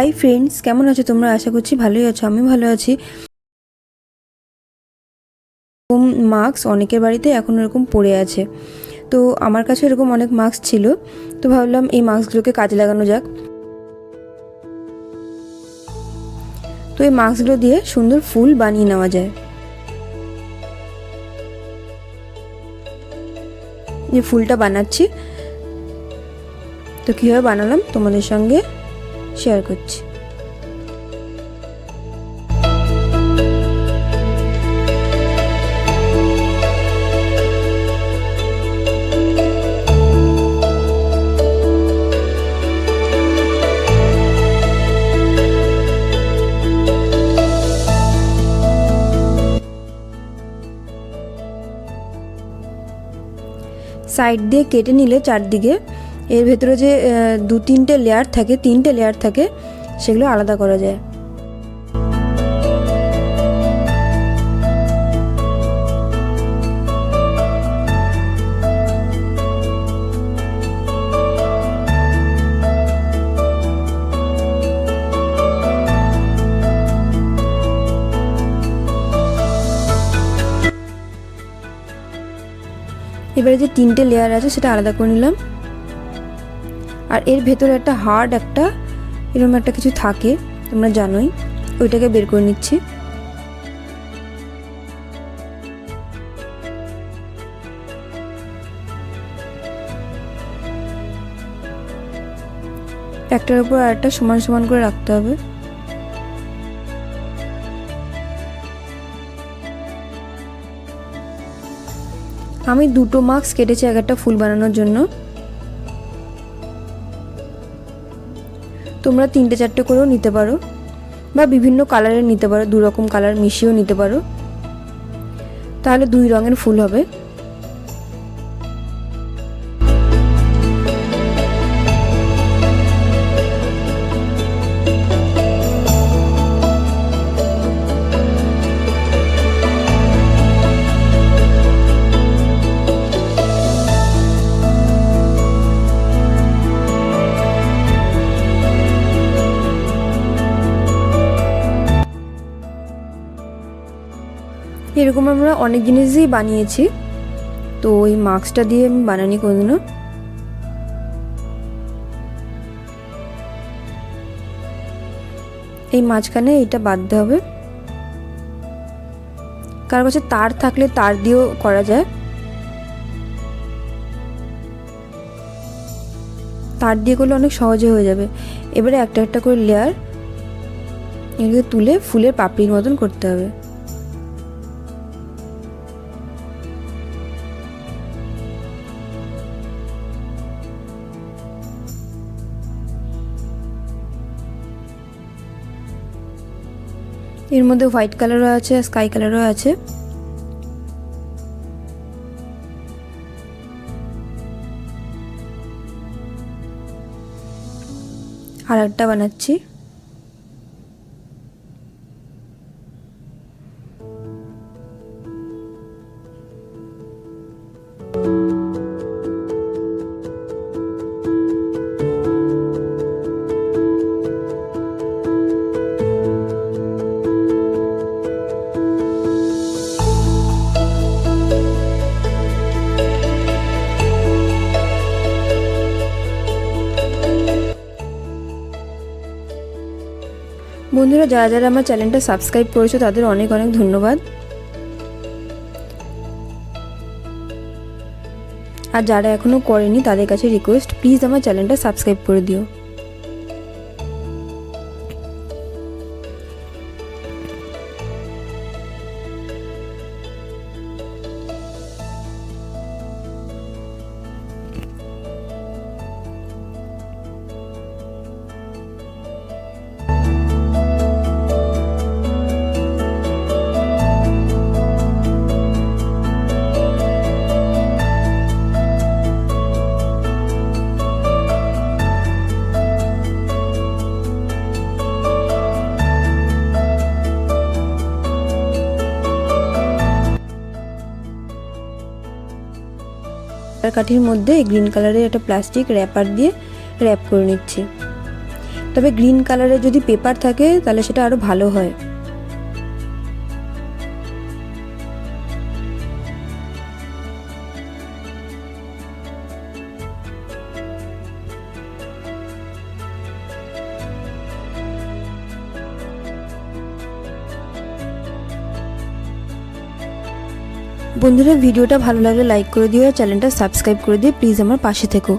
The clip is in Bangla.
হাই ফ্রেন্ডস কেমন আছো তোমরা? আশা করছি ভালোই আছো আমি ভালো আছি। মাস্ক অনেকের বাড়িতে এখন এরকম পড়ে আছে। তো আমার কাছে এরকম অনেক মাস্ক ছিল, তো ভাবলাম এই মাস্কগুলোকে কাজে লাগানো যাক। তো এই মাস্কগুলো দিয়ে সুন্দর ফুল বানিয়ে নেওয়া যায়। যে ফুলটা বানাচ্ছি, তো কীভাবে বানালাম তোমাদের সঙ্গে? শেয়ার করছি। সাইড দিয়ে কেটে নিলে চারদিকে এর ভেতরে যে দু তিনটে লেয়ার থাকে, তিনটে লেয়ার থাকে, সেগুলো আলাদা করা যায়। এবারে যে তিনটে লেয়ার আছে, সেটা আলাদা করে নিলাম। আর এর ভেতরে একটা হার্ড একটা এরকম একটা কিছু থাকে, তোমরা জানোই। ওইটাকে বের করে নিচ্ছি। একটার উপর আরেকটা সমান সমান করে রাখতে হবে। আমি দুটো মাস্ক কেটেছি এক একটা ফুল বানানোর জন্য। তোমরা তিনটে চারটে করেও নিতে পারো। বা বিভিন্ন কালারের নিতে পারো দু রকম কালার মিশিয়েও নিতে পারো। তাহলে দুই রঙের ফুল হবে। এরকম আমরা অনেক জিনিসই বানিয়েছি। তো ওই মাস্কটা দিয়ে আমি বানানি কোনোদিনও। এই মাঝখানে এটা বাঁধতে হবে। কারও কাছে তার থাকলে তার দিয়েও করা যায়। তার দিয়ে করলে অনেক সহজে হয়ে যাবে। এবারে একটা একটা করে লেয়ার এগুলো তুলে ফুলের পাপড়ির মতন করতে হবে। এর মধ্যে হোয়াইট কালারও আছে আর স্কাই কালারও আছে। আর একটা বানাচ্ছি। বন্ধুরা, যারা যারা আমার চ্যানেলটা সাবস্ক্রাইব করেছ, তাদের অনেক অনেক ধন্যবাদ। আর যারা এখনও করেনি, তাদের কাছে রিকোয়েস্ট প্লিজ আমার চ্যানেলটা সাবস্ক্রাইব করে দিও। আর কাঠির মধ্যে গ্রিন কালারের একটা প্লাস্টিক র্যাপার দিয়ে র্যাপ করে নিচ্ছি। তবে গ্রিন কালারের যদি পেপার থাকে, তাহলে সেটা আরও ভালো হয়। বন্ধুরা, ভিডিওটা ভালো লাগলে লাইক করে দিও আর চ্যানেলটা সাবস্ক্রাইব করে দিও। প্লিজ আমার পাশে থেকো।